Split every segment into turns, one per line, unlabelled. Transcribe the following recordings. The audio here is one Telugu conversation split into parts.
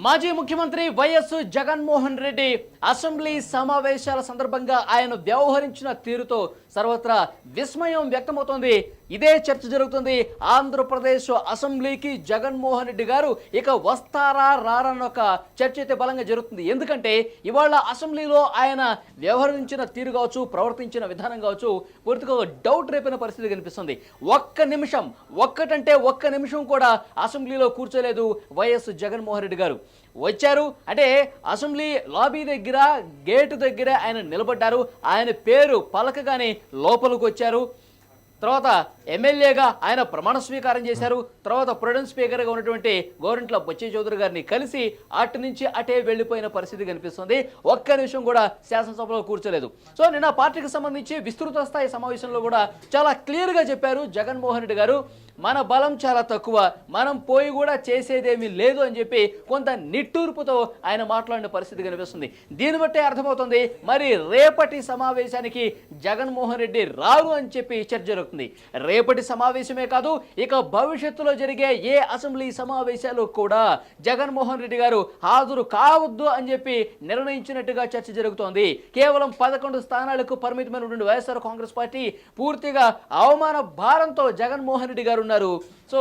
మాజీ ముఖ్యమంత్రి వైఎస్ జగన్మోహన్ రెడ్డి అసెంబ్లీ సమావేశాల సందర్భంగా ఆయన వ్యవహరించిన తీరుతో సర్వత్రా విస్మయం వ్యక్తమవుతోంది. ఇదే చర్చ జరుగుతుంది. ఆంధ్రప్రదేశ్ అసెంబ్లీకి జగన్మోహన్ రెడ్డి గారు ఇక వస్తారా రారన్న ఒక చర్చ అయితే బలంగా జరుగుతుంది. ఎందుకంటే ఇవాళ అసెంబ్లీలో ఆయన వ్యవహరించిన తీరు కావచ్చు ప్రవర్తించిన విధానం కావచ్చు పూర్తిగా ఒక డౌట్ రేపిన పరిస్థితి కనిపిస్తుంది. ఒక్క నిమిషం ఒక్కటంటే ఒక్క నిమిషం కూడా అసెంబ్లీలో కూర్చోలేదు వైఎస్ జగన్మోహన్ రెడ్డి గారు. వచ్చారు. అంటే అసెంబ్లీ లాబీ దగ్గర గేటు దగ్గర ఆయన నిలబడ్డారు. ఆయన పేరు పలకగానే లోపలికి వచ్చారు తర్వాత ఎమ్మెల్యేగా ఆయన ప్రమాణ స్వీకారం చేశారు. తర్వాత ప్రొడెన్స్ స్పీకర్గా ఉన్నటువంటి గోరంట్ల బొచ్చి చౌదరి గారిని కలిసి అటు నుంచి అటే వెళ్ళిపోయిన పరిస్థితి కనిపిస్తుంది. ఒక్క నిమిషం కూడా శాసనసభలో కూర్చోలేదు. సో నిన్న పార్టీకి సంబంధించి విస్తృత స్థాయి సమావేశంలో కూడా చాలా క్లియర్గా చెప్పారు జగన్మోహన్ రెడ్డి గారు. మన బలం చాలా తక్కువ. మనం పోయి కూడా చేసేదేమీ లేదు అని చెప్పి కొంత నిట్టూర్పుతో ఆయన మాట్లాడిన పరిస్థితి కనిపిస్తుంది. దీన్ని బట్టే అర్థమవుతుంది మరి రేపటి సమావేశానికి జగన్మోహన్ రెడ్డి రారు అని చెప్పి చర్చ జరుగుతుంది. రేపటి సమావేశమే కాదు ఇక భవిష్యత్తులో జరిగే ఏ అసెంబ్లీ సమావేశాలు కూడా జగన్మోహన్ రెడ్డి గారు హాజరు కావద్దు అని చెప్పి నిర్ణయించినట్టుగా చర్చ జరుగుతోంది. కేవలం పదకొండు స్థానాలకు పరిమితమైనటువంటి వైఎస్ఆర్ కాంగ్రెస్ పార్టీ పూర్తిగా అవమాన భారంతో జగన్మోహన్ రెడ్డి గారు ఉన్నారు. సో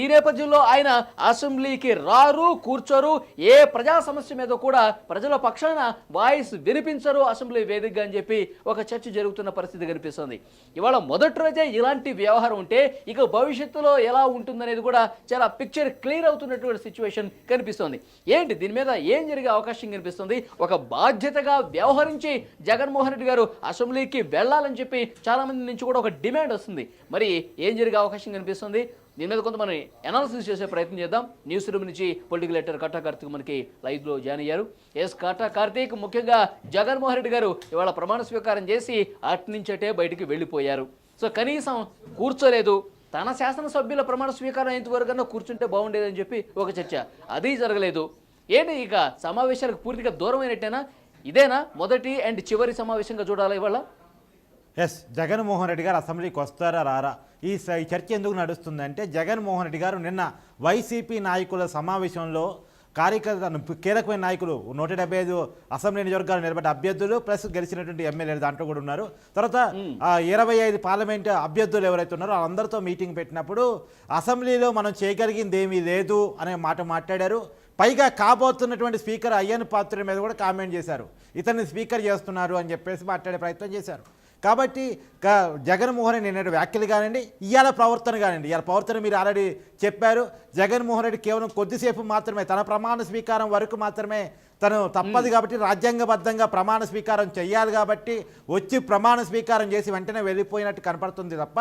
ఈ నేపథ్యంలో ఆయన అసెంబ్లీకి రారు కూర్చోరు. ఏ ప్రజా సమస్య మీద కూడా ప్రజల పక్షాన వాయిస్ వినిపించరు అసెంబ్లీ వేదికగా అని చెప్పి ఒక చర్చ జరుగుతున్న పరిస్థితి కనిపిస్తుంది. ఇవాళ మొదటి రోజే ఇలాంటి వ్యవహారం ఉంటే ఇక భవిష్యత్తులో ఎలా ఉంటుందనేది కూడా చాలా పిక్చర్ క్లియర్ అవుతున్నటువంటి సిచ్యువేషన్ కనిపిస్తోంది. ఏంటి? దీని మీద ఏం జరిగే అవకాశం కనిపిస్తుంది? ఒక బాధ్యతగా వ్యవహరించి జగన్మోహన్ రెడ్డి గారు అసెంబ్లీకి వెళ్ళాలని చెప్పి చాలామంది నుంచి కూడా ఒక డిమాండ్ వస్తుంది. మరి ఏం జరిగే అవకాశం కనిపిస్తుంది? దీని మీద కొంత మనం అనాలిసిస్ చేసే ప్రయత్నం చేద్దాం. న్యూస్ రూమ్ నుంచి పొలిటికల్ ఎడిటర్ కట్టా కార్తీక్ మనకి లైవ్లో జాయిన్ అయ్యారు. ఎస్ కాటా కార్తీక్ ముఖ్యంగా జగన్మోహన్ రెడ్డి గారు ఇవాళ ప్రమాణ స్వీకారం చేసి అటు బయటికి వెళ్ళిపోయారు. సో కనీసం కూర్చోలేదు. తన శాసనసభ్యుల ప్రమాణ స్వీకారం అయినంత వరకన్నా కూర్చుంటే బాగుండేదని చెప్పి ఒక చర్చ. అది జరగలేదు. ఏంటి ఇక సమావేశాలకు పూర్తిగా దూరమైనట్టేనా? ఇదేనా? మొదటి అండ్ చివరి సమావేశంగా చూడాలా ఇవాళ?
ఎస్ జగన్మోహన్ రెడ్డి గారు అసెంబ్లీకి వస్తారా రారా? ఈ చర్చ ఎందుకు నడుస్తుందంటే జగన్మోహన్ రెడ్డి గారు నిన్న వైసీపీ నాయకుల సమావేశంలో కార్యకర్త కీలకమైన నాయకులు నూట డెబ్బై ఐదు అసెంబ్లీ నియోజకవర్గాలు నిలబడ్డ అభ్యర్థులు ప్లస్ గెలిచినటువంటి ఎమ్మెల్యేలు దాంట్లో కూడా ఉన్నారు. తర్వాత ఇరవై ఐదు పార్లమెంట్ అభ్యర్థులు ఎవరైతే ఉన్నారో వాళ్ళందరితో మీటింగ్ పెట్టినప్పుడు అసెంబ్లీలో మనం చేయగలిగింది ఏమీ లేదు అనే మాట మాట్లాడారు. పైగా కాబోతున్నటువంటి స్పీకర్ అయ్యన్ పాత్ర మీద కూడా కామెంట్ చేశారు. ఇతన్ని స్పీకర్ చేస్తున్నారు అని చెప్పేసి మాట్లాడే ప్రయత్నం చేశారు. కాబట్టి క- జగన్మోహన్ రెడ్డి నిన్నటి వ్యాఖ్యలు కానివ్వండి ఇవాళ ప్రవర్తన కానివ్వండి. ఇవాళ ప్రవర్తన మీరు ఆల్రెడీ చెప్పారు. జగన్మోహన్ రెడ్డి కేవలం కొద్దిసేపు మాత్రమే తన ప్రమాణ స్వీకారం వరకు మాత్రమే తను తప్పదు కాబట్టి రాజ్యాంగబద్ధంగా ప్రమాణ స్వీకారం చేయాలి కాబట్టి వచ్చి ప్రమాణ స్వీకారం చేసి వెంటనే వెళ్ళిపోయినట్టు కనపడుతుంది తప్ప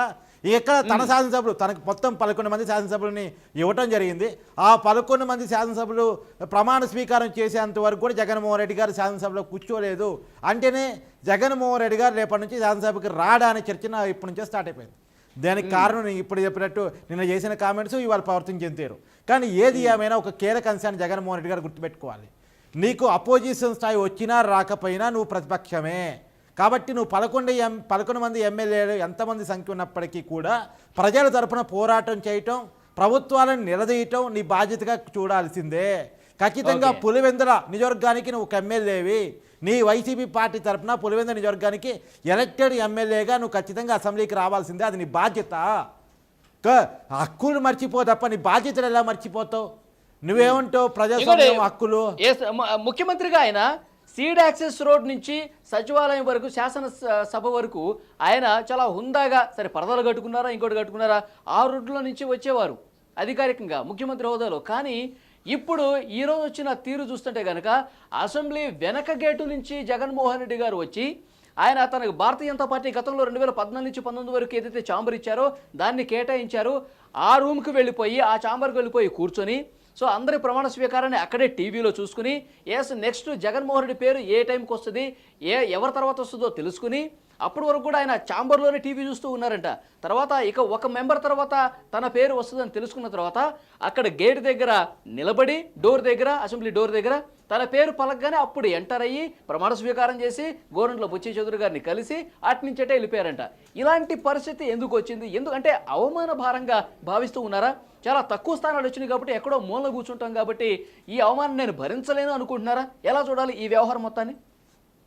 ఇక్కడ తన శాసనసభ్యులు తనకు మొత్తం పదకొండు మంది శాసనసభ్యులని ఇవ్వటం జరిగింది. ఆ పదకొండు మంది శాసనసభ్యులు ప్రమాణ స్వీకారం చేసేంత వరకు కూడా జగన్మోహన్ రెడ్డి గారు శాసనసభలో కూర్చోలేదు. అంటేనే జగన్మోహన్ రెడ్డి గారు రేపటి నుంచి శాసనసభకి రాడా అనే చర్చ ఇప్పటి నుంచే స్టార్ట్ అయిపోయింది. దానికి కారణం నేను ఇప్పుడు చెప్పినట్టు నిన్న చేసిన కామెంట్స్ ఇవాళ ప్రవర్తించిన తీరు. కానీ ఏది ఏమైనా ఒక కీలక అంశాన్ని జగన్మోహన్ రెడ్డి గారు గుర్తుపెట్టుకోవాలి. నీకు అపోజిషన్ స్థాయి వచ్చినా రాకపోయినా నువ్వు ప్రతిపక్షమే. కాబట్టి నువ్వు పదకొండు ఎం పదకొండు మంది ఎమ్మెల్యేలు ఎంతమంది సంఖ్య ఉన్నప్పటికీ కూడా ప్రజల తరపున పోరాటం చేయటం ప్రభుత్వాలను నిలదీయటం నీ బాధ్యతగా చూడాల్సిందే. ఖచ్చితంగా. పులివెందుల నియోజకవర్గానికి నువ్వు ఒక ఎమ్మెల్యేవి. నీ వైసీపీ పార్టీ తరపున పులివెందుల నియోజకవర్గానికి ఎలక్టెడ్ ఎమ్మెల్యేగా నువ్వు ఖచ్చితంగా అసెంబ్లీకి రావాల్సిందే. అది నీ బాధ్యత. క- హక్కులు మర్చిపో తప్ప నీ బాధ్యతలు ఎలా మర్చిపోతావు? నువ్వేమంటావు? ప్రజాస్వామ్యం హక్కులు?
ముఖ్యమంత్రిగా ఆయన సీడ్ యాక్సెస్ రోడ్ నుంచి సచివాలయం వరకు శాసన స- సభ వరకు ఆయన చాలా హుందాగా సరే పరదాలు కట్టుకున్నారా ఇంకోటి కట్టుకున్నారా ఆ రోడ్లో నుంచి వచ్చేవారు అధికారికంగా ముఖ్యమంత్రి హోదాలో. కానీ ఇప్పుడు ఈ రోజు వచ్చిన తీరు చూస్తుంటే కనుక అసెంబ్లీ వెనక గేటు నుంచి జగన్మోహన్ రెడ్డి గారు వచ్చి ఆయన తనకు భారతీయ జనతా పార్టీ గతంలో రెండు వేల పద్నాలుగు నుంచి పంతొమ్మిది వరకు ఏదైతే ఛాంబర్ ఇచ్చారో దాన్ని కేటాయించారు. ఆ రూమ్కి వెళ్ళిపోయి ఆ ఛాంబర్కి వెళ్ళిపోయి కూర్చొని సో అందరి ప్రమాణ స్వీకారాన్ని అక్కడే టీవీలో చూసుకుని ఎస్ నెక్స్ట్ జగన్మోహన్ రెడ్డి పేరు ఏ టైంకి వస్తుంది ఏ ఎవరి తర్వాత వస్తుందో తెలుసుకుని అప్పటి వరకు కూడా ఆయన ఛాంబర్లోనే టీవీ చూస్తూ ఉన్నారంట. తర్వాత ఇక ఒక మెంబర్ తర్వాత తన పేరు వస్తుందని తెలుసుకున్న తర్వాత అక్కడ గేట్ దగ్గర నిలబడి డోర్ దగ్గర అసెంబ్లీ డోర్ దగ్గర తన పేరు పలకగానే అప్పుడు ఎంటర్ అయ్యి ప్రమాణ స్వీకారం చేసి గోరంట్ల బుచ్చి చౌదరి గారిని కలిసి అటు వెళ్ళిపోయారంట. ఇలాంటి పరిస్థితి ఎందుకు వచ్చింది? ఎందుకంటే అవమాన భారంగా భావిస్తూ ఉన్నారా? చాలా తక్కువ స్థానాలు వచ్చినాయి కాబట్టి ఎక్కడో మూలన కూర్చుంటాం కాబట్టి ఈ అవమానం నేను భరించలేను అనుకుంటున్నారా? ఎలా చూడాలి ఈ వ్యవహారం మొత్తాన్ని?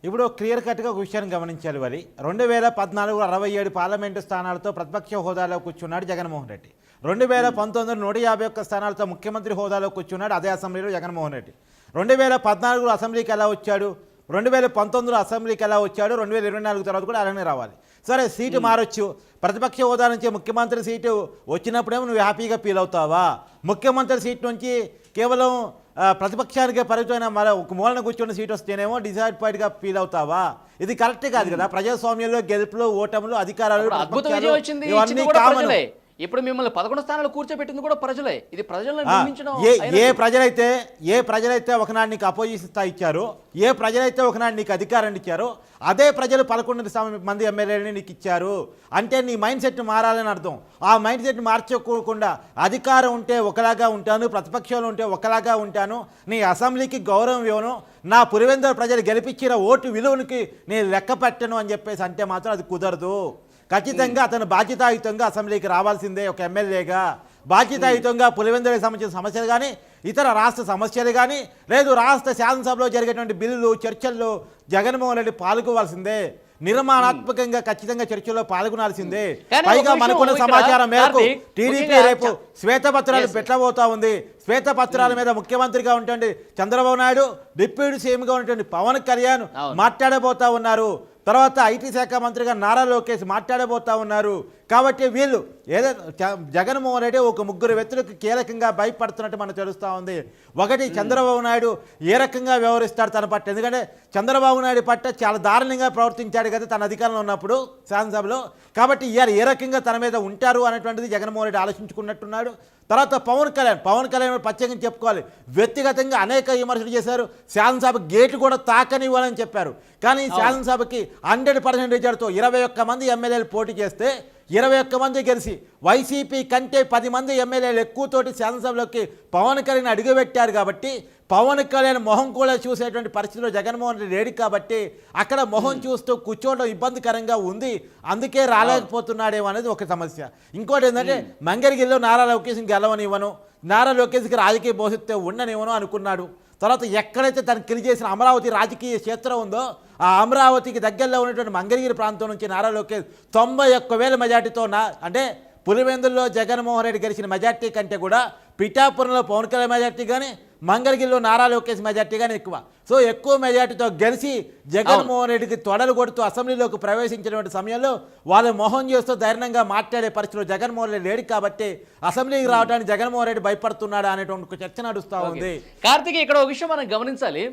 ఇప్పుడు క్లియర్ కట్గా ఒక విషయాన్ని గమనించాలి మరి రెండు వేల పద్నాలుగు అరవై ఏడు పార్లమెంటు స్థానాలతో ప్రతిపక్ష హోదాలో కూర్చున్నాడు జగన్మోహన్ రెడ్డి. రెండు వేల పంతొమ్మిది నూట యాభై ఒక్క స్థానాలతో ముఖ్యమంత్రి హోదాలో కూర్చున్నాడు అదే అసెంబ్లీలో జగన్మోహన్ రెడ్డి. రెండు వేల పద్నాలుగులో అసెంబ్లీకి ఎలా వచ్చాడు? రెండు వేల పంతొమ్మిదిలో అసెంబ్లీకి ఎలా వచ్చాడు? రెండు వేల ఇరవై నాలుగు తర్వాత కూడా అలానే రావాలి. సరే సీటు మారొచ్చు. ప్రతిపక్ష హోదా నుంచి ముఖ్యమంత్రి సీటు వచ్చినప్పుడేమో నువ్వు హ్యాపీగా ఫీల్ అవుతావా? ముఖ్యమంత్రి సీట్ నుంచి కేవలం ప్రతిపక్షానికే పరిమితమైన మరో ఒక మూలన కూర్చొని సీట్ వస్తేనేమో డిసైడ్పాయిడ్గా ఫీల్ అవుతావా? ఇది కరెక్ట్ కాదు కదా. ప్రజాస్వామ్యంలో గెలుపులు ఓటములు అధికారాలు ఇవన్నీ కామన్.
ఇప్పుడు మిమ్మల్ని పదకొండు స్థానాలు కూర్చోబెట్టింది కూడా ప్రజలే. ఇది ప్రజలను
ఏ ఏ. ప్రజలైతే ఏ ప్రజలైతే ఒకనాడు నీకు అపోజిషన్ స్థాయి ఇచ్చారో ఏ ప్రజలైతే ఒకనాడు నీకు అధికారాన్ని ఇచ్చారో అదే ప్రజలు పదకొండు మంది ఎమ్మెల్యేలని నీకు ఇచ్చారు. అంటే నీ మైండ్ సెట్ మారాలని అర్థం. ఆ మైండ్ సెట్ మార్చుకోకుండా అధికారం ఉంటే ఒకలాగా ఉంటాను ప్రతిపక్షంలో ఉంటే ఒకలాగా ఉంటాను నీ అసెంబ్లీకి గౌరవం ఇవ్వను నా పురివెందర ప్రజలు గెలిపించిన ఓటు విలువనికి నేను లెక్క పెట్టను అని చెప్పేసి అంటే మాత్రం అది కుదరదు. ఖచ్చితంగా అతను బాధ్యతాయుతంగా అసెంబ్లీకి రావాల్సిందే ఒక ఎమ్మెల్యేగా. బాధ్యతాయుతంగా పులివెందులకు సంబంధించిన సమస్యలు కానీ ఇతర రాష్ట్ర సమస్యలు కానీ లేదు రాష్ట్ర శాసనసభలో జరిగేటువంటి బిల్లులు చర్చల్లో జగన్మోహన్ రెడ్డి పాల్గొవాల్సిందే. నిర్మాణాత్మకంగా ఖచ్చితంగా చర్చలో పాల్గొనాల్సిందే. పైగా మనకున్న సమాచారం మేరకు టీడీపీ రేపు శ్వేతపత్రాలు. పెట్టబోతా ఉంది. శ్వేతపత్రాల మీద ముఖ్యమంత్రిగా ఉంటుంది చంద్రబాబు నాయుడు డిప్యూటీ సీఎంగా ఉన్నటువంటి పవన్ కళ్యాణ్. మాట్లాడబోతా ఉన్నారు. తర్వాత ఐటీ శాఖ మంత్రిగా నారా లోకేష్ మాట్లాడబోతా ఉన్నారు. కాబట్టి వీళ్ళు ఏదో జగన్మోహన్ రెడ్డి ఒక ముగ్గురు వ్యక్తులకు కీలకంగా భయపడుతున్నట్టు మనకు తెలుస్తూ ఉంది. ఒకటి చంద్రబాబు నాయుడు ఏ రకంగా వ్యవహరిస్తాడు తన పట్ల. ఎందుకంటే చంద్రబాబు నాయుడు పట్ల చాలా దారుణంగా ప్రవర్తించాడు కదా తన అధికారంలో ఉన్నప్పుడు శాసనసభలో. కాబట్టి ఇవాళ ఏ రకంగా తన మీద ఉంటారు అనేటువంటిది జగన్మోహన్ రెడ్డి ఆలోచించుకున్నట్టున్నాడు. తర్వాత పవన్ కళ్యాణ్ పవన్ కళ్యాణ్ ప్రత్యేకంగా చెప్పుకోవాలి. వ్యక్తిగతంగా అనేక విమర్శలు చేశారు. శాసనసభ గేటు కూడా తాకనివ్వాలని చెప్పారు. కానీ శాసనసభకి హండ్రెడ్ పర్సెంట్ రిజల్ట్తో ఇరవై ఒక్క మంది ఎమ్మెల్యేలు పోటీ చేస్తే ఇరవై ఒక్క మంది గెలిచి వైసీపీ కంటే పది మంది ఎమ్మెల్యేలు ఎక్కువతోటి శాసనసభలోకి పవన్ కళ్యాణ్ అడుగుపెట్టారు కాబట్టి పవన్ కళ్యాణ్ మొహం కూడా చూసేటువంటి పరిస్థితిలో జగన్మోహన్ రెడ్డి లేడు కాబట్టి అక్కడ మొహం చూస్తూ కూర్చోవడం ఇబ్బందికరంగా ఉంది. అందుకే రాలేకపోతున్నాడేమో అనేది ఒక సమస్య. ఇంకోటి ఏంటంటే మంగళగిరిలో నారా లోకేష్ గెలవనివ్వను. నారా లోకేష్కి రాజకీయ భవిష్యత్తు ఉండనివ్వను అనుకున్నాడు. తర్వాత ఎక్కడైతే తనకు కిలి చేసిన అమరావతి రాజకీయ క్షేత్రం ఉందో ఆ అమరావతికి దగ్గరలో ఉన్నటువంటి మంగళగిరి ప్రాంతం నుంచి నారా లోకేష్ తొంభై ఒక్క వేల మెజార్టీతో నా అంటే పులివెందుల్లో జగన్మోహన్ రెడ్డి గెలిచిన మెజార్టీ కంటే కూడా పిఠాపురంలో పవన్ కళ్యాణ్ మెజార్టీ కానీ మంగళగిరిలో నారా లోకేష్ మెజార్టీ కానీ ఎక్కువ. సో ఎక్కువ మెజార్టీతో గెలిచి జగన్మోహన్ రెడ్డికి తొడలు కొడుతూ అసెంబ్లీలోకి ప్రవేశించినటువంటి సమయంలో వాళ్ళు మొహం చేస్తూ ధైర్యంగా మాట్లాడే పరిస్థితిలో జగన్మోహన్ రెడ్డి లేడు కాబట్టి అసెంబ్లీకి రావడానికి జగన్మోహన్ రెడ్డి భయపడుతున్నాడా అనేటువంటి చర్చ నడుస్తూ ఉంది.
కార్తిక్ ఇక్కడ ఒక విషయం మనం గమనించాలి.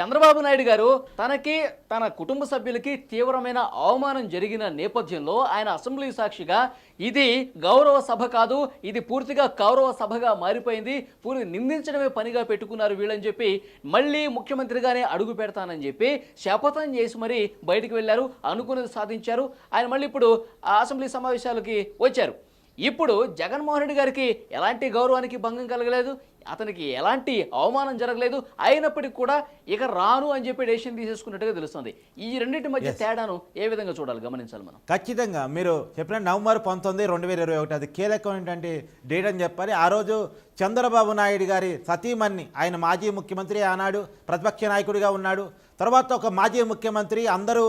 చంద్రబాబు నాయుడు గారు తనకి తన కుటుంబ సభ్యులకి తీవ్రమైన అవమానం జరిగిన నేపథ్యంలో ఆయన అసెంబ్లీ సాక్షిగా ఇది గౌరవ సభ కాదు ఇది పూర్తిగా గౌరవ సభగా మారిపోయింది పూర్తి నిందించడమే పనిగా పెట్టుకున్నారు వీళ్ళని చెప్పి మళ్ళీ ముఖ్యమంత్రిగానే అడుగు పెడతానని చెప్పి శపథం చేసి మరీ బయటికి వెళ్ళారు అనుకున్నది సాధించారు. ఆయన మళ్ళీ ఇప్పుడు ఆ అసెంబ్లీ సమావేశాలకి వచ్చారు. ఇప్పుడు జగన్మోహన్ రెడ్డి గారికి ఎలాంటి గౌరవానికి భంగం కలగలేదు? అతనికి ఎలాంటి అవమానం జరగలేదు. అయినప్పటికీ కూడా ఇక రాను అని చెప్పి డెసిషన్ తీసేసుకున్నట్టుగా తెలుస్తుంది. ఈ రెండింటి మధ్య తేడాను ఏ విధంగా చూడాలి? గమనించాలి మనం.
ఖచ్చితంగా. మీరు చెప్పిన నవంబర్ పంతొమ్మిది రెండు వేల ఇరవై ఒకటి అది కీలకమైనటువంటి డేట్ అని చెప్పాలి. ఆ రోజు చంద్రబాబు నాయుడు గారి సతీమణి ఆయన మాజీ ముఖ్యమంత్రి ఆనాడు ప్రతిపక్ష నాయకుడిగా ఉన్నాడు. తర్వాత ఒక మాజీ ముఖ్యమంత్రి అందరూ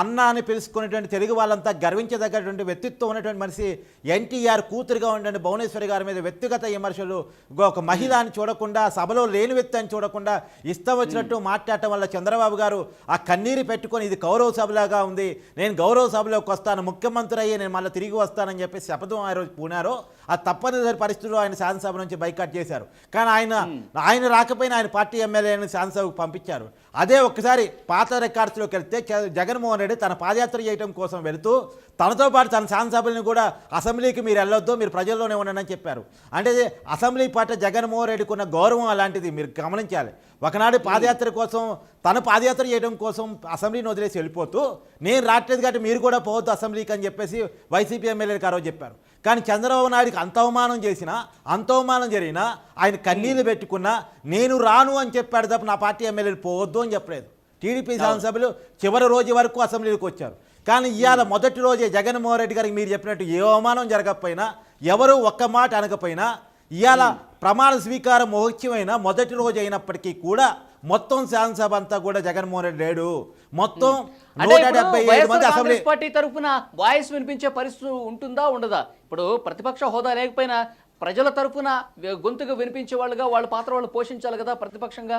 అన్న అని పిలుచుకునేటువంటి తెలుగు వాళ్ళంతా గర్వించదగ్గటువంటి వ్యక్తిత్వం ఉన్నటువంటి మనిషి ఎన్టీఆర్ కూతురుగా ఉన్నటువంటి భువనేశ్వరి గారి మీద వ్యక్తిగత విమర్శలు ఒక మహిళ అని చూడకుండా సభలో లేని వ్యక్తి అని చూడకుండా ఇష్టం వచ్చినట్టు మాట్లాడటం వల్ల చంద్రబాబు గారు ఆ కన్నీరు పెట్టుకొని ఇది గౌరవ సభలాగా ఉంది. నేను గౌరవ సభలోకి వస్తాను ముఖ్యమంత్రి అయ్యి నేను మళ్ళీ తిరిగి వస్తానని చెప్పి శపథం ఆ రోజు పూనారో ఆ తప్పనిసరి పరిస్థితుల్లో ఆయన శాసనసభ నుంచి బైకాట్ చేశారు. కానీ ఆయన ఆయన రాకపోయినా ఆయన పార్టీ ఎమ్మెల్యేని శాసనసభకు పంపించారు. అదే ఒక్కసారి పాత రికార్డ్స్లోకి వెళ్తే జగన్మోహన్ రెడ్డి తన పాదయాత్ర చేయడం కోసం వెళుతూ తనతో పాటు తన శాసనసభ్యులను కూడా అసెంబ్లీకి మీరు వెళ్ళొద్దు మీరు ప్రజల్లోనే ఉండండి అని చెప్పారు. అంటే అసెంబ్లీ పాట జగన్మోహన్ రెడ్డికి ఉన్న గౌరవం అలాంటిది మీరు గమనించాలి. ఒకనాడు పాదయాత్ర కోసం తన పాదయాత్ర చేయడం కోసం అసెంబ్లీని వదిలేసి వెళ్ళిపోతూ నేను రావట్లేదు కాబట్టి మీరు కూడా పోవద్దు అసెంబ్లీకి అని చెప్పేసి వైసీపీ ఎమ్మెల్యేలకు ఆ రోజు చెప్పారు. కానీ చంద్రబాబు నాయుడుకి అంత అవమానం చేసినా అంత అవమానం జరిగినా ఆయన కన్నీళ్ళు పెట్టుకున్నా నేను రాను అని చెప్పాడు తప్ప నా పార్టీ ఎమ్మెల్యేలు పోవద్దు అని చెప్పలేదు. టీడీపీ శాసనసభ్యులు చివరి రోజు వరకు అసెంబ్లీకి వచ్చారు. కానీ ఇవాళ మొదటి రోజే జగన్మోహన్ రెడ్డి గారికి మీరు చెప్పినట్టు ఏ అవమానం జరగకపోయినా ఎవరు ఒక్క మాట అనకపోయినా ఇవాళ ప్రమాణ స్వీకారం మహోత్సవమైన మొదటి రోజు అయినప్పటికీ కూడా మొత్తం శాసనసభ అంతా కూడా జగన్మోహన్ రెడ్డి లేడు. మొత్తం నూట డెబ్బై మంది అసెంబ్లీ
పార్టీ తరఫున వాయిస్ వినిపించే పరిస్థితి ఉంటుందా ఉండదా? ఇప్పుడు ప్రతిపక్ష హోదా లేకపోయినా ప్రజల తరఫున గొంతుగా వినిపించే వాళ్ళుగా వాళ్ళ పాత్ర వాళ్ళు పోషించాలి కదా ప్రతిపక్షంగా.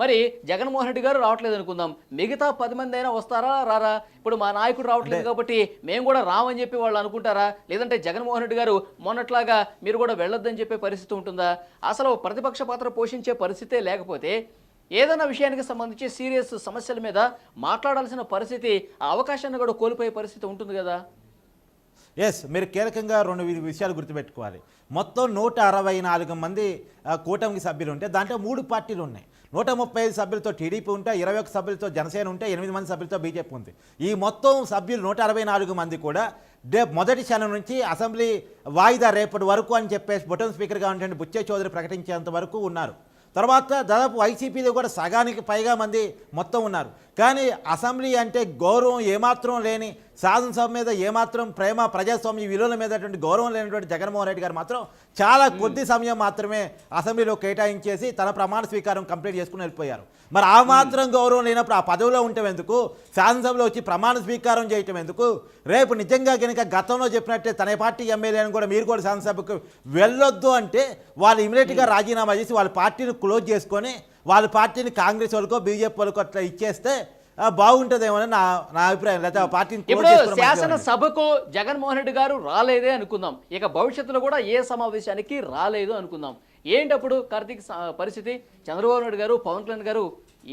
మరి జగన్మోహన్ రెడ్డి గారు రావట్లేదు అనుకుందాం. మిగతా పది మంది అయినా వస్తారా రారా? ఇప్పుడు మా నాయకుడు రావట్లేదు కాబట్టి మేము కూడా రామని చెప్పి వాళ్ళు అనుకుంటారా? లేదంటే జగన్మోహన్ రెడ్డి గారు మొన్నట్లాగా మీరు కూడా వెళ్ళొద్దని చెప్పే పరిస్థితి ఉంటుందా? అసలు ప్రతిపక్ష పాత్ర పోషించే పరిస్థితే లేకపోతే ఏదైనా విషయానికి సంబంధించి సీరియస్ సమస్యల మీద మాట్లాడాల్సిన పరిస్థితి ఆ అవకాశాన్ని కూడా కోల్పోయే పరిస్థితి ఉంటుంది కదా?
ఎస్ మీరు కీలకంగా రెండు విషయాలు గుర్తుపెట్టుకోవాలి. మొత్తం నూట అరవై నాలుగు మంది కూటమికి సభ్యులు ఉంటే దాంట్లో మూడు పార్టీలు ఉన్నాయి. నూట ముప్పై ఐదు సభ్యులతో టీడీపీ ఉంటే ఇరవై ఒక్క సభ్యులతో జనసేన ఉంటే ఎనిమిది మంది సభ్యులతో బీజేపీ ఉంది. ఈ మొత్తం సభ్యులు నూట అరవై నాలుగు మంది కూడా డే మొదటి క్షణం నుంచి అసెంబ్లీ వాయిదా రేపటి వరకు అని చెప్పేసి బొటన్ స్పీకర్గా ఉంటే బుచ్చే చౌదరి ప్రకటించేంత వరకు ఉన్నారు. తర్వాత దాదాపు వైసీపీలో కూడా సగానికి పైగా మంది మొత్తం ఉన్నారు. కానీ అసెంబ్లీ అంటే గౌరవం ఏమాత్రం లేని శాసనసభ మీద ఏమాత్రం ప్రేమ ప్రజాస్వామ్య విలువల మీద గౌరవం లేనటువంటి జగన్మోహన్ రెడ్డి గారు మాత్రం చాలా కొద్ది సమయం మాత్రమే అసెంబ్లీలో కేటాయించేసి తన ప్రమాణ స్వీకారం కంప్లీట్ చేసుకుని వెళ్ళిపోయారు. మరి ఆ మాత్రం గౌరవం లేనప్పుడు ఆ పదవిలో ఉండటం ఎందుకు? శాసనసభలో వచ్చి ప్రమాణ స్వీకారం చేయటం ఎందుకు? రేపు నిజంగా కనుక గతంలో చెప్పినట్టే తన పార్టీ ఎమ్మెల్యేని కూడా మీరు కూడా శాసనసభకు వెళ్ళొద్దు అంటే వాళ్ళు ఇమీడియట్గా రాజీనామా చేసి వాళ్ళ పార్టీని క్లోజ్ చేసుకొని వాళ్ళ పార్టీని కాంగ్రెస్ వాళ్ళకో బీజేపీ వాళ్ళకో అట్లా ఇచ్చేస్తే ఆ, బాగుంటుందేమోనని నా నా అభిప్రాయం. ఆ పార్టీని
ఇప్పుడు
చేసుకోవడం
శాసన
మంచిదని.
సభకు జగన్మోహన్ రెడ్డి గారు రాలేదే అనుకుందాం. ఇక భవిష్యత్తులో కూడా ఏ సమావేశానికి రాలేదు అనుకుందాం. ఏంటప్పుడు కార్తీక్ పరిస్థితి? చంద్రబాబు నాయుడు గారు పవన్ కళ్యాణ్ గారు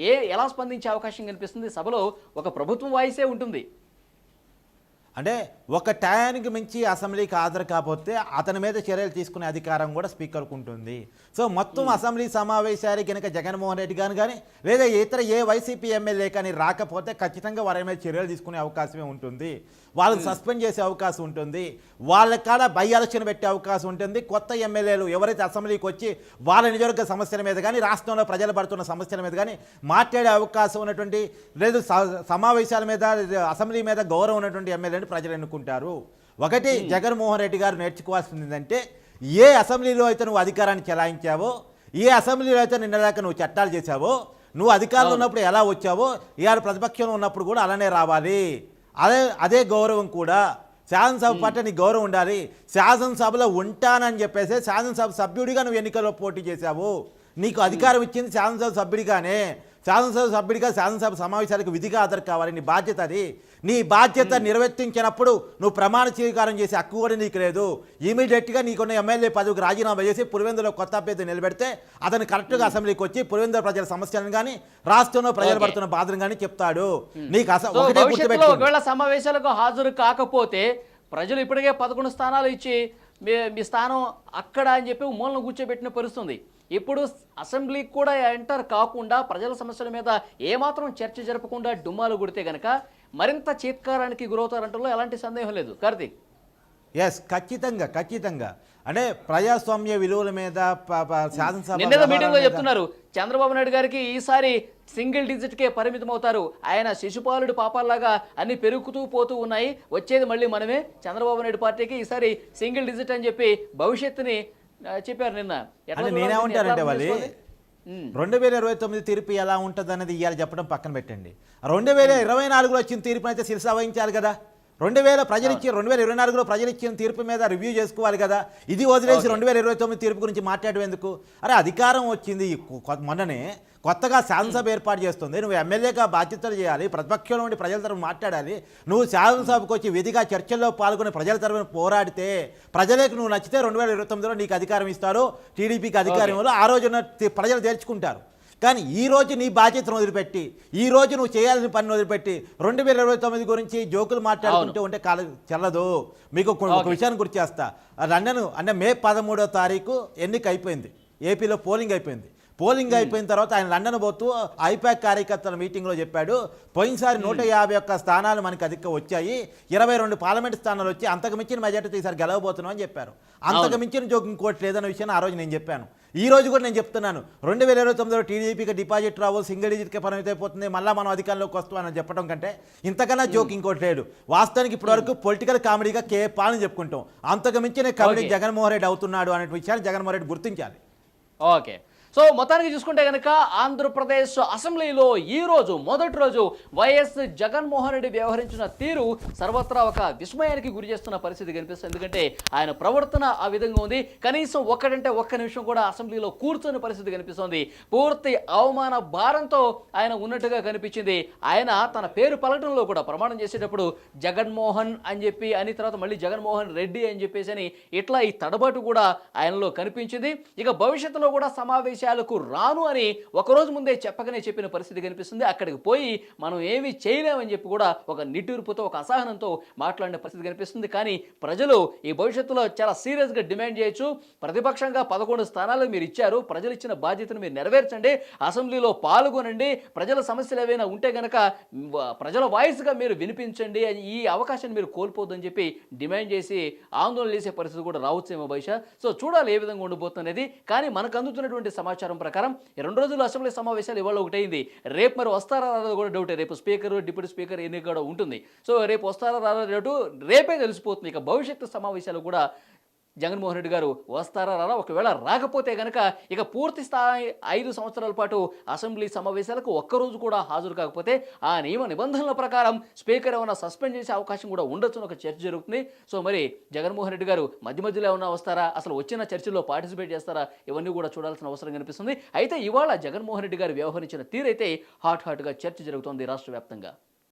ఏ ఎలా స్పందించే అవకాశం కనిపిస్తుంది? సభలో ఒక ప్రభుత్వం వాయిసే ఉంటుంది.
అంటే ఒక టయానికి మించి అసెంబ్లీకి హాజరు కాకపోతే అతని మీద చర్యలు తీసుకునే అధికారం కూడా స్పీకర్కు ఉంటుంది. సో మొత్తం అసెంబ్లీ సమావేశానికి కనుక జగన్మోహన్ రెడ్డి గారు కానీ లేదా ఇతర ఏ వైసీపీ ఎమ్మెల్యే కానీ రాకపోతే ఖచ్చితంగా వారి మీద చర్యలు తీసుకునే అవకాశమే ఉంటుంది. వాళ్ళని సస్పెండ్ చేసే అవకాశం ఉంటుంది. వాళ్ళ కాడ బై ఎలక్షన్ పెట్టే అవకాశం ఉంటుంది. కొత్త ఎమ్మెల్యేలు ఎవరైతే అసెంబ్లీకి వచ్చి వాళ్ళ నియోజకవర్గ సమస్యల మీద కానీ రాష్ట్రంలో ప్రజలు పడుతున్న సమస్యల మీద కానీ మాట్లాడే అవకాశం ఉన్నటువంటి లేదు స- సమావేశాల మీద అసెంబ్లీ మీద గౌరవం ఉన్నటువంటి ఎమ్మెల్యేని ప్రజలు ఎన్నుకుంటారు. ఒకటి జగన్మోహన్ రెడ్డి గారు నేర్చుకోవాల్సింది ఏంటంటే ఏ అసెంబ్లీలో అయితే నువ్వు అధికారాన్ని చెలాయించావో ఏ అసెంబ్లీలో అయితే నిన్నదాకా నువ్వు చట్టాలు చేశావో నువ్వు అధికారంలో ఉన్నప్పుడు ఎలా వచ్చావో ఇవాళ ప్రతిపక్షంలో ఉన్నప్పుడు కూడా అలానే రావాలి. అదే అదే గౌరవం కూడా. శాసనసభ పట్ల నీ గౌరవం ఉండాలి. శాసనసభలో ఉంటానని చెప్పేసి శాసనసభ సభ్యుడిగా నువ్వు ఎన్నికల్లో పోటీ చేశావు. నీకు అధికారం ఇచ్చింది శాసనసభ సభ్యుడిగానే. శాసనసభ సభ్యుడిగా శాసనసభ సమావేశాలకు విధిగా హాజరు కావాలి. నీ బాధ్యత అది. నీ బాధ్యత నిర్వర్తించినప్పుడు నువ్వు ప్రమాణ స్వీకారం చేసే హక్కు కూడా నీకు లేదు. ఇమీడియట్గా నీకున్న ఎమ్మెల్యే పదవికి రాజీనామా చేసి పులివెందులో కొత్త అభ్యర్థి నిలబెడితే అతను కరెక్ట్గా అసెంబ్లీకి వచ్చి పులివెందుల ప్రజల సమస్యలను కానీ రాష్ట్రంలో ప్రజలు. పడుతున్న బాధను కానీ చెప్తాడు. నీకు
భవిష్యత్తులో
గుర్తుపెట్టుకో
ఒకవేళ సమావేశాలకు హాజరు కాకపోతే ప్రజలు ఇప్పటికే పదకొండు స్థానాలు ఇచ్చి మీ మీ స్థానం అక్కడ అని చెప్పి మూలను కూర్చోబెట్టిన పరిస్థితుంది ఇప్పుడు అసెంబ్లీకి కూడా ఎంటర్ కాకుండా ప్రజల సమస్యల మీద ఏమాత్రం చర్చ జరపకుండా డుమ్మాలు కొడితే గనక మరింత చీత్కారానికి గురవుతారంటలో ఎలాంటి సందేహం లేదు. కార్తీక్.
ఎస్ ఖచ్చితంగా ఖచ్చితంగా. అంటే ప్రజాస్వామ్య విలువల మీద శాసనసభ మీద-
చెప్తున్నారు. చంద్రబాబు నాయుడు గారికి ఈసారి సింగిల్ డిజిట్ కే పరిమితం అవుతారు ఆయన శిశుపాలుడు పాపాల్లాగా అన్ని పెరుగుతూ పోతూ ఉన్నాయి. వచ్చేది మళ్ళీ మనమే. చంద్రబాబు నాయుడు పార్టీకి ఈసారి సింగిల్ డిజిట్ అని చెప్పి భవిష్యత్తుని చెప్పారు నిన్న.
అంటే
ఎట్లా
వాళ్ళు. రెండు వేల ఇరవై తొమ్మిది తీర్పు ఎలా ఉంటుంది అనేది ఇవాళ చెప్పడం పక్కన పెట్టండి. రెండు వేల ఇరవై నాలుగులో వచ్చిన తీర్పు అయితే శిరస వహించాలి కదా. రెండు వేల ప్రజలు ఇచ్చి రెండు వేల ఇరవై నాలుగులో ప్రజలు ఇచ్చిన తీర్పు మీద రివ్యూ చేసుకోవాలి కదా. ఇది వదిలేసి రెండు వేల ఇరవై తొమ్మిది తీర్పు గురించి మాట్లాడడం ఎందుకు? అరే అధికారం వచ్చింది. మొన్ననే కొత్తగా శాసనసభ ఏర్పాటు చేస్తుంది. నువ్వు ఎమ్మెల్యేగా బాధ్యతలు చేయాలి ప్రతిపక్షంలో ఉండి ప్రజల తరఫున మాట్లాడాలి. నువ్వు శాసనసభకు వచ్చి విధిగా చర్చల్లో పాల్గొని ప్రజల తరఫున పోరాడితే ప్రజలకు నువ్వు నచ్చితే రెండు వేల ఇరవై తొమ్మిదిలో నీకు అధికారం ఇస్తారు. టీడీపీకి అధికారం. ఆ రోజున ప్రజలు తేల్చుకుంటారు. కానీ ఈ రోజు నీ బాధ్యతను వదిలిపెట్టి ఈ రోజు నువ్వు చేయాల్సిన పని వదిలిపెట్టి రెండు వేల ఇరవై తొమ్మిది గురించి జోకులు మాట్లాడుకుంటూ ఉంటే కాల చెల్లదు. మీకు ఒక-. విషయాన్ని గుర్తు చేస్తా. లండన్ అంటే మే పదమూడో తారీఖు ఎన్నిక అయిపోయింది. ఏపీలో పోలింగ్ అయిపోయింది. పోలింగ్ అయిపోయిన తర్వాత ఆయన లండన్ పోతూ ఐపాక్ కార్యకర్తల మీటింగ్లో చెప్పాడు. పోయినసారి నూట యాభై ఒక్క స్థానాలు మనకి అధిక వచ్చాయి. ఇరవై రెండు పార్లమెంట్ స్థానాలు వచ్చి అంతకు మించిన మెజార్టీతో ఈసారి గెలవబోతున్నాం అని చెప్పారు. అంతకు మించిన జోక్ ఇంకోటి లేదన్న విషయాన్ని ఆ రోజు నేను చెప్పాను. ఈ రోజు కూడా నేను చెప్తున్నాను. రెండు వేల ఇరవై తొమ్మిదిలో టీడీపీకి డిపాజిట్ రావు సింగిల్ డిజిట్కి పరిమితం అయిపోతుంది మళ్ళీ మనం అధికారంలోకి వస్తామని చెప్పడం కంటే ఇంతకన్నా జోక్ ఇంకోటి లేడు వాస్తవానికి ఇప్పటివరకు పొలిటికల్ కామెడీగా కే పాలని చెప్పుకుంటాం. అంతకు మించిన కామెడీ. జగన్మోహన్ రెడ్డి అవుతున్నాడు అనే విషయాన్ని జగన్మోహన్ రెడ్డి గుర్తించాలి.
ఓకే. సో మొత్తానికి చూసుకుంటే కనుక ఆంధ్రప్రదేశ్ అసెంబ్లీలో ఈ రోజు మొదటి రోజు వైఎస్ జగన్మోహన్ రెడ్డి వ్యవహరించిన తీరు సర్వత్రా ఒక విస్మయానికి గురి చేస్తున్న పరిస్థితి కనిపిస్తుంది. ఎందుకంటే ఆయన ప్రవర్తన ఆ విధంగా ఉంది. కనీసం ఒక్కడంటే ఒక్క నిమిషం కూడా అసెంబ్లీలో కూర్చొని పరిస్థితి కనిపిస్తోంది. పూర్తి అవమాన భారంతో ఆయన ఉన్నట్టుగా కనిపించింది. ఆయన తన పేరు పలకడంలో కూడా ప్రమాణం చేసేటప్పుడు జగన్మోహన్ అని చెప్పి అని తర్వాత మళ్ళీ జగన్మోహన్ రెడ్డి అని చెప్పేసి అని ఇట్లా ఈ తడబాటు కూడా ఆయనలో కనిపించింది. ఇక భవిష్యత్తులో కూడా సమావేశం విషయాలకు రాను అని ఒకరోజు ముందే చెప్పకనే చెప్పిన పరిస్థితి కనిపిస్తుంది. అక్కడికి పోయి మనం ఏమీ చేయలేమని చెప్పి కూడా ఒక నిట్టూర్పుతో ఒక అసహనంతో మాట్లాడిన పరిస్థితి కనిపిస్తుంది. కానీ ప్రజలు ఈ భవిష్యత్తులో చాలా సీరియస్గా డిమాండ్ చేయొచ్చు. ప్రతిపక్షంగా పదకొండు స్థానాలు మీరు ఇచ్చారు. ప్రజలు ఇచ్చిన బాధ్యతను మీరు నెరవేర్చండి. అసెంబ్లీలో పాల్గొనండి. ప్రజల సమస్యలు ఏవైనా ఉంటే గనక ప్రజల వాయిస్గా మీరు వినిపించండి. అని ఈ అవకాశాన్ని మీరు కోల్పోద్దని చెప్పి డిమాండ్ చేసి ఆందోళన చేసే పరిస్థితి కూడా రావచ్చేమో బహుశా సో చూడాలి ఏ విధంగా ఉండబోతున్నది కానీ మనకు అందుతున్నటువంటి సమాచారం ప్రకారం రెండు రోజులు అసెంబ్లీ సమావేశాలు ఇవాళ ఒకటైంది. రేపు మరి వస్తారా రాదా కూడా డౌటే రేపు స్పీకర్ డిప్యూటీ స్పీకర్ ఎన్నిక కూడా ఉంటుంది. సో రేపు వస్తారా రాదా డౌట్ రేపే తెలిసిపోతుంది. ఇక భవిష్యత్తు సమావేశాలు కూడా జగన్మోహన్ రెడ్డి గారు వస్తారా రారా? ఒకవేళ రాకపోతే గనక ఇక పూర్తి స్థాయి ఐదు సంవత్సరాల పాటు అసెంబ్లీ సమావేశాలకు ఒక్కరోజు కూడా హాజరు కాకపోతే ఆ నియమ నిబంధనల ప్రకారం స్పీకర్ ఏమైనా సస్పెండ్ చేసే అవకాశం కూడా ఉండొచ్చు ఒక చర్చ జరుగుతుంది. సో మరి జగన్మోహన్ రెడ్డి గారు మధ్య మధ్యలో ఏమైనా వస్తారా? అసలు వచ్చిన చర్చల్లో పార్టిసిపేట్ చేస్తారా? ఇవన్నీ కూడా చూడాల్సిన అవసరం కనిపిస్తుంది. అయితే ఇవాళ జగన్మోహన్ రెడ్డి గారు వ్యవహరించిన తీరైతే హాట్ హాట్గా చర్చ జరుగుతోంది రాష్ట్ర వ్యాప్తంగా.